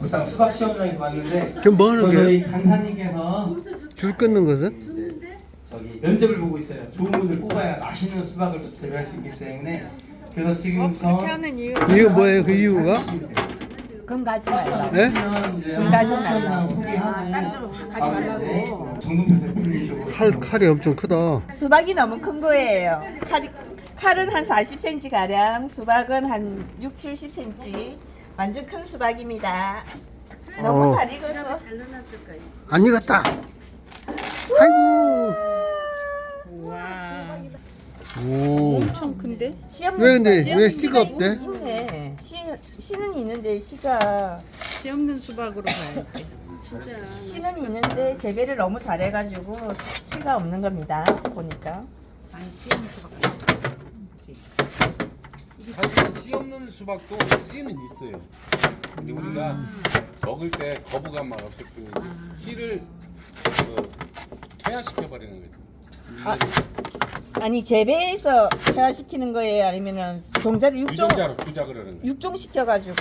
부산 수박 시험장에서 왔는데 지금 뭐 하는 거예요? 저희 강사님께서 줄 끊는 것은? 이제 저기 면접을 보고 있어요. 좋은 분들 뽑아야 맛있는 수박을 또 재배할 수 있기 때문에 그래서 지금서 이거 뭐예요? 그 이유가? 그건 가지 말라. 네? 이제 가지 시험장 말라고. 소개하고 가지 다음에 말라고. 이제 정동표 대표님 쪽으로 칼, 칼이 엄청 크다. 수박이 너무 큰 거예요. 칼이, 칼은 한 40cm 가량, 수박은 한 6, 70cm. 완전 큰 수박입니다. 너무 어. 잘 익었어. 안 익었다. 아이고. 오. 엄청 큰데? 시험 왜 근데 왜 씨가 없대? 있네. 씨, 씨는 있는데 씨가 씨 없는 수박으로 가야지. 씨는 있는데 재배를 너무 잘해가지고 씨- 씨가 없는 겁니다. 보니까. 사실 씨 없는 수박도 씨는 있어요. 근데 우리가 먹을 때 거부감만 없을 뿐이지 씨를 그 퇴화시켜 버리는 거죠. 아, 아니 재배해서 퇴화시키는 거예요? 아니면은 종자를 육종 유전자로 투자 그러는 거예요. 육종 시켜가지고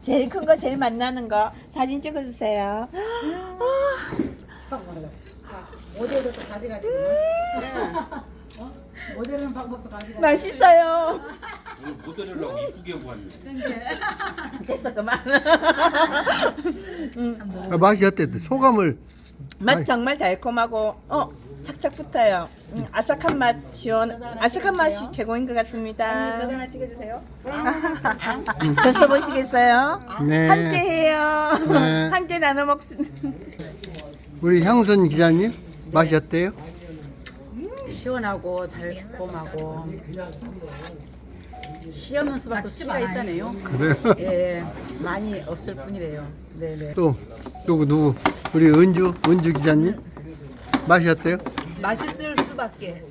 제일 큰 거 제일 맛나는 거 사진 찍어주세요. 모델은 방법도 가지고 맛있어요. 모델하려고 이쁘게 구웠네. 됐어 그만. 아, 맛이 어때? 소감을 맛 정말 달콤하고 어 착착 붙어요. 음, 아삭한 맛 시원 아삭한 맛이 최고인 것 같습니다. 저도 하나 찍어주세요. 됐어 보시겠어요? 네. 함께 해요. 네. 함께 나눠 먹습니다. 우리 향선 기자님 맛이 어때요? 시원하고 달콤하고 시 없는 수박도 씨가 있다네요. 그래요? 예, 많이 없을 뿐이래요. 네네. 또 누구 누구 우리 은주 은주 기자님 맛이 어때요? 맛있을 수밖에.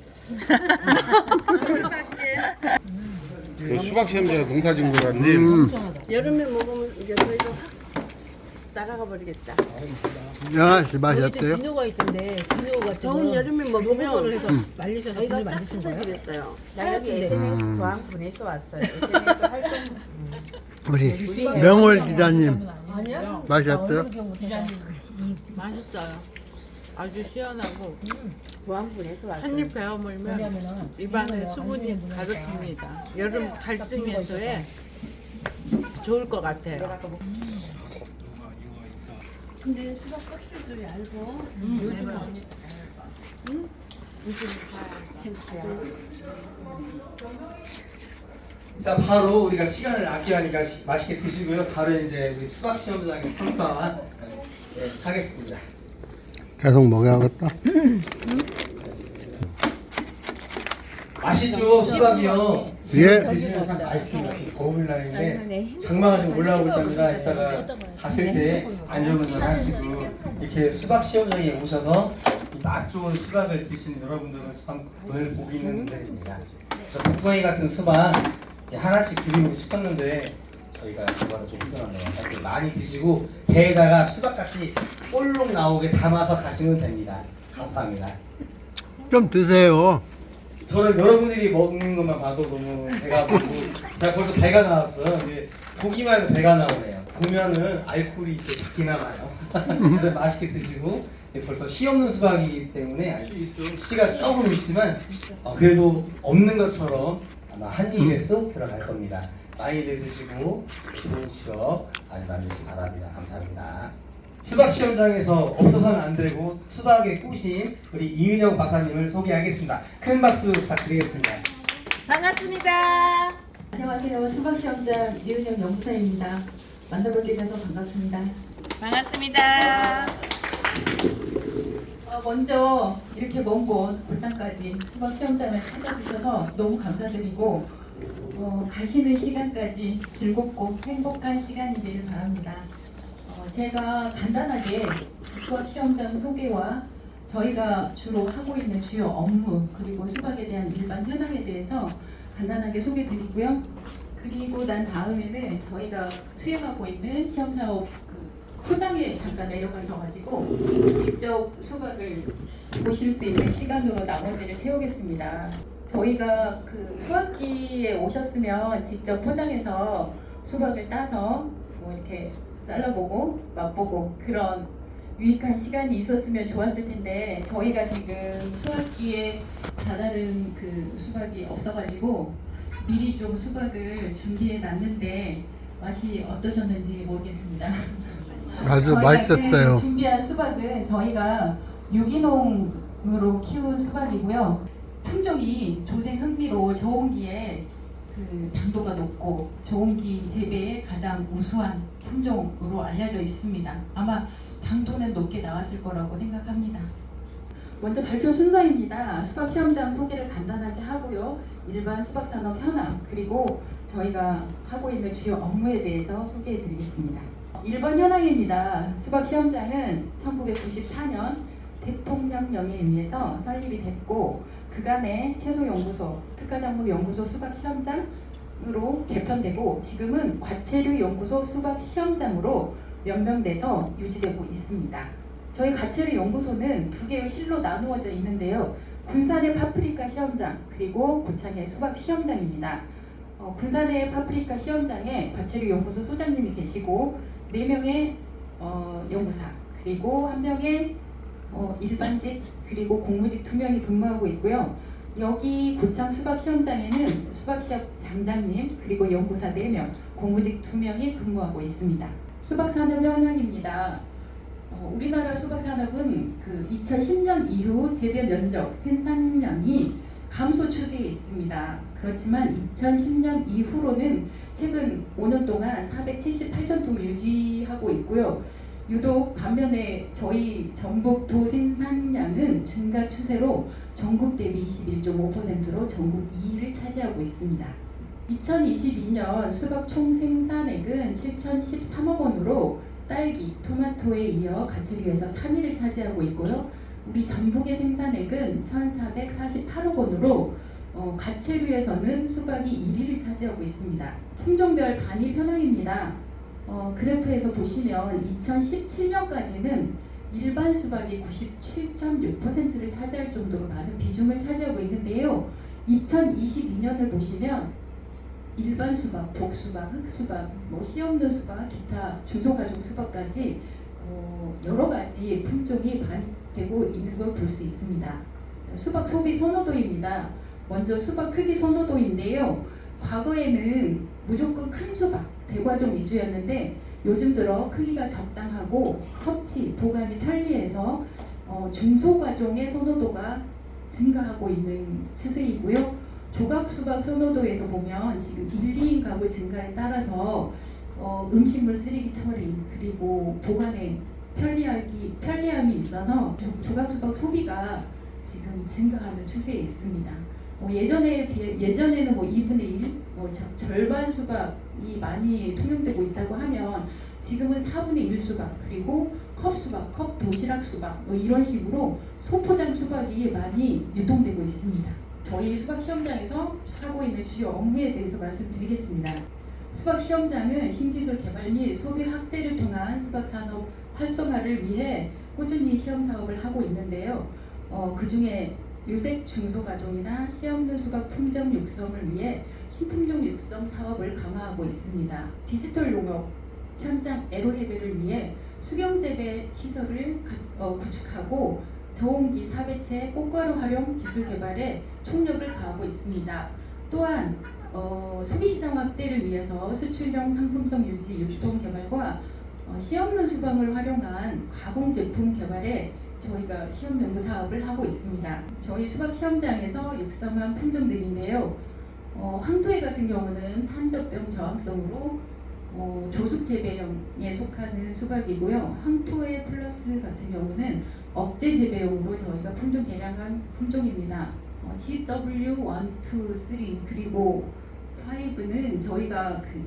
그 수박 시험장에 농사진구라님 음, 여름에 먹으면 저희가 날아가 버리겠다. 야 맛이 어때요? 비누가 있던데 비누가 더운 여름에 먹으면 해서 말리셔서 저희가 비누 싹 만드신 거예요? 뜯어드렸어요. 나 여기 SNS 보안군에서 왔어요. SNS 활동 우리 명월 기자님 맛이 어때요? 맛있어요. 아주 시원하고 보안군에서 왔어요. 한입 베어 물면 입안에 수분이 가득합니다. 여름 갈증 해소에 좋을 것 같아요. 자 바로 우리가 시간을 아껴하니까 시- 맛있게 드시고요. 바로 이제 우리 수박 시험장에 평가 네, 하겠습니다. 계속 먹어야겠다. 맛있죠 수박이요. 지금 예. 드시면 참 맛있습니다. 지금 거울 날인데 장마가 지금 올라오고 있답니다. 이따가 가실 때 안전운전 하시고 이렇게 수박 시험장에 오셔서 이맛 좋은 수박을 드신 여러분들은 참 오늘 복이 있는 분들입니다. 저 북방이 같은 수박 이렇게 하나씩 드리고 싶었는데 저희가 이거는 좀 힘들었네요. 하여튼 많이 드시고 배에다가 수박같이 볼록 나오게 담아서 가시면 됩니다. 감사합니다. 좀 드세요. 저는 여러분들이 먹는 것만 봐도 너무 배가 고프고 제가 벌써 배가 나왔어요. 이제 보기만 해도 배가 나오네요. 보면은 알코올이 이렇게 바뀌나 봐요. 그래서 맛있게 드시고 예, 벌써 씨 없는 수박이기 때문에 아니, 씨가 조금 있지만 어, 그래도 없는 것처럼 아마 한 입에 쏙 들어갈 겁니다. 많이들 드시고 좋은 취업 많이 만드시기 바랍니다. 감사합니다. 수박 시험장에서 없어서는 안 되고 수박의 꽃인 우리 이은영 박사님을 소개하겠습니다. 큰 박수 부탁드리겠습니다. 반갑습니다. 안녕하세요. 수박 시험장 이은영 연구사입니다. 만나뵙게 돼서 반갑습니다. 반갑습니다. 어, 먼저 이렇게 먼 곳 고창까지 수박 시험장을 찾아주셔서 너무 감사드리고 어, 가시는 시간까지 즐겁고 행복한 시간이길 바랍니다. 어, 제가 간단하게 수박시험장 소개와 저희가 주로 하고 있는 주요 업무 그리고 수박에 대한 일반 현황에 대해서 간단하게 소개 드리고요. 그리고 난 다음에는 저희가 수행하고 있는 시험 사업 그 포장에 잠깐 내려가셔가지고 직접 수박을 보실 수 있는 시간으로 나머지를 채우겠습니다. 저희가 그 수학기에 오셨으면 직접 포장해서 수박을 따서 뭐 이렇게 잘라보고 맛보고 그런 유익한 시간이 있었으면 좋았을 텐데 저희가 지금 수학기에 자잘은 그 수박이 없어가지고 미리 좀 수박을 준비해 놨는데 맛이 어떠셨는지 모르겠습니다. 아주 맛있었어요. 그 준비한 수박은 저희가 유기농으로 키운 수박이고요. 품종이 조생 흥미로 저온기에 그 당도가 높고 저온기 재배에 가장 우수한 품종으로 알려져 있습니다. 아마 당도는 높게 나왔을 거라고 생각합니다. 먼저 발표 순서입니다. 수박 시험장 소개를 간단하게 하고요. 일반 수박 산업 현황 그리고 저희가 하고 있는 주요 업무에 대해서 소개해 드리겠습니다. 1번 현황입니다. 수박 시험장은 1994년 대통령령에 의해서 설립이 됐고 그간의 채소연구소, 특가작물연구소 수박 시험장 으로 개편되고 지금은 과체류 연구소 수박 시험장으로 명명돼서 유지되고 있습니다. 저희 가체류 연구소는 두 개의 실로 나누어져 있는데요. 군산의 파프리카 시험장 그리고 고창의 수박 시험장입니다. 어, 군산의 파프리카 시험장에 과체류 연구소 소장님이 계시고 네 명의 어, 연구사 그리고 한 명의 어, 일반직 그리고 공무직 두 명이 근무하고 있고요. 여기 고창 수박 시험장에는 수박 시험 장장님 그리고 연구사 4명, 공무직 2명이 근무하고 있습니다. 수박 산업 현황입니다. 어, 우리나라 수박 산업은 그 2010년 이후 재배 면적 생산량이 감소 추세에 있습니다. 그렇지만 2010년 이후로는 최근 5년 동안 478천 톤 유지하고 있고요. 유독 반면에 저희 전북도 생산량은 증가 추세로 전국 대비 21.5%로 전국 2위를 차지하고 있습니다. 2022년 수박 총 생산액은 7,013억 원으로 딸기, 토마토에 이어 가체류에서 3위를 차지하고 있고요. 우리 전북의 생산액은 1,448억 원으로 어, 가체류에서는 수박이 1위를 차지하고 있습니다. 품종별 반입 현황입니다. 어, 그래프에서 보시면 2017년까지는 일반 수박이 97.6%를 차지할 정도로 많은 비중을 차지하고 있는데요. 2022년을 보시면 일반 수박, 복수박, 흑수박, 뭐 씨 없는 수박, 기타 중소가종 수박까지 어, 여러 가지 품종이 반입되고 있는 걸 볼 수 있습니다. 수박 소비 선호도입니다. 먼저 수박 크기 선호도인데요. 과거에는 무조건 큰 수박, 대과종 위주였는데 요즘 들어 크기가 적당하고 섭취, 보관이 편리해서 어, 중소과종의 선호도가 증가하고 있는 추세이고요. 조각 수박 선호도에서 보면 지금 1, 2인 가구 증가에 따라서 어, 음식물 쓰레기 처리 그리고 보관에 편리하기 편리함이 있어서 조- 조각 수박 소비가 지금 증가하는 추세에 있습니다. 어, 예전에 예전에는 뭐 2분의 1, 뭐 저- 절반 수박이 많이 통용되고 있다고 하면 지금은 4분의 1 수박 그리고 컵 수박, 컵 도시락 수박 뭐 이런 식으로 소포장 수박이 많이 유통되고 있습니다. 저희 수박 시험장에서 하고 있는 주요 업무에 대해서 말씀드리겠습니다. 수박 시험장은 신기술 개발 및 소비 확대를 통한 수박 산업 활성화를 위해 꾸준히 시험 사업을 하고 있는데요. 어, 그 중에 유색 중소가종이나 시험용 수박 품종 육성을 위해 신품종 육성 사업을 강화하고 있습니다. 디지털 농업 현장 애로 해배를 위해 수경 재배 시설을 가- 어, 구축하고 저온기 사배체 꽃가루 활용 기술 개발에 총력을 가하고 있습니다. 또한 어, 소비시장 확대를 위해서 수출용 상품성 유지 유통 개발과 어, 시험용 수박을 활용한 가공 제품 개발에 저희가 시험 연구 사업을 하고 있습니다. 저희 수박 시험장에서 육성한 품종들인데요. 어, 황토해 같은 경우는 탄저병 저항성으로 어, 조숙 재배용에 속하는 수박이고요. 황토해 플러스 같은 경우는 억제 재배용으로 저희가 품종 개량한 품종입니다. 어, GW 1, 2, 3 그리고 5는 저희가 그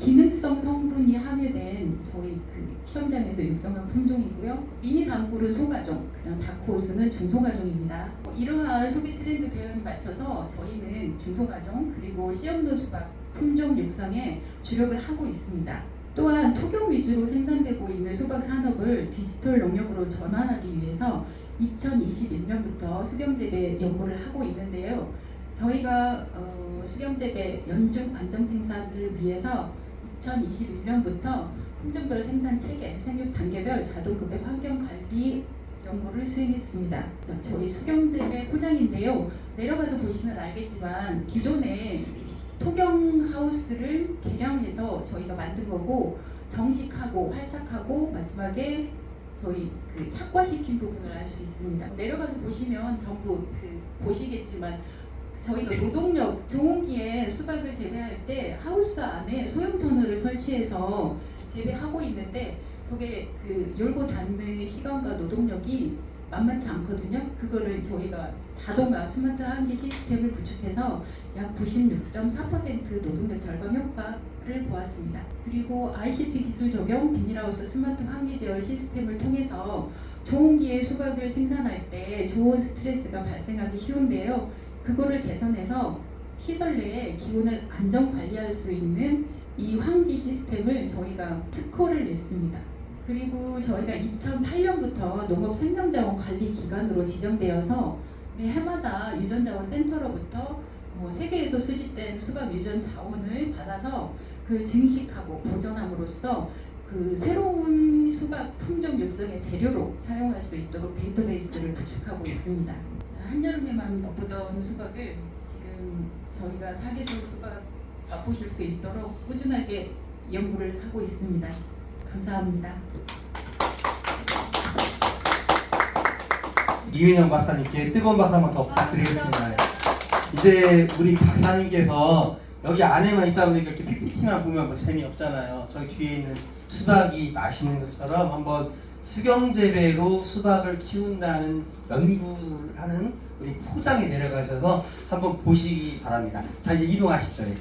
기능성 성분이 함유된 저희 그 시험장에서 육성한 품종이고요. 미니 단꿀은 소가종, 그다음 다크호스는 중소가종입니다. 어, 이러한 소비 트렌드 대응에 맞춰서 저희는 중소가종 그리고 시험도 수박 품종 육성에 주력을 하고 있습니다. 또한 토경 위주로 생산되고 있는 수박 산업을 디지털 농협으로 전환하기 위해서 2021년부터 수경재배 연구를 하고 있는데요. 저희가 어, 수경재배 연중 안정 생산을 위해서 2021년부터 품종별 생산 체계, 생육 단계별 자동급여 환경 관리 연구를 수행했습니다. 저희 수경재배 포장인데요. 내려가서 보시면 알겠지만 기존에 토경 하우스를 개량해서 저희가 만든 거고 정식하고 활착하고 마지막에 저희 그 착과시킨 부분을 알 수 있습니다. 내려가서 보시면 전부 그 보시겠지만 저희가 노동력 종기에 수박을 재배할 때 하우스 안에 소형 터널을 설치해서 재배하고 있는데 그게 그 열고 닫는 시간과 노동력이 만만치 않거든요. 그거를 저희가 자동화 스마트 환기 시스템을 구축해서 약 96.4% 노동력 절감 효과를 보았습니다. 그리고 ICT 기술 적용 비닐하우스 스마트 환기 제어 시스템을 통해서 좋은 기에 수박을 생산할 때 좋은 스트레스가 발생하기 쉬운데요. 그거를 개선해서 시설 내에 기온을 안정 관리할 수 있는 이 환기 시스템을 저희가 특허를 냈습니다. 그리고 저희가 2008년부터 농업생명자원 관리 기관으로 지정되어서 매 해마다 유전자원 센터로부터 뭐 세계에서 수집된 수박 유전 자원을 받아서 그 증식하고 보존함으로써 그 새로운 수박 품종 육성의 재료로 사용할 수 있도록 데이터베이스를 구축하고 있습니다. 한여름에만 맛보던 수박을 지금 저희가 사계절 수박 맛보실 수 있도록 꾸준하게 연구를 하고 있습니다. 감사합니다. 이은영 박사님께 뜨거운 박수 한번 더 부탁드리겠습니다. 이제 우리 박사님께서 여기 안에만 있다 보니까 이렇게 PPT만 보면 뭐 재미없잖아요. 저기 뒤에 있는 수박이 맛있는 것처럼 한번 수경재배로 수박을 키운다는 연구를 하는 우리 포장에 내려가셔서 한번 보시기 바랍니다. 자 이제 이동하시죠. 예.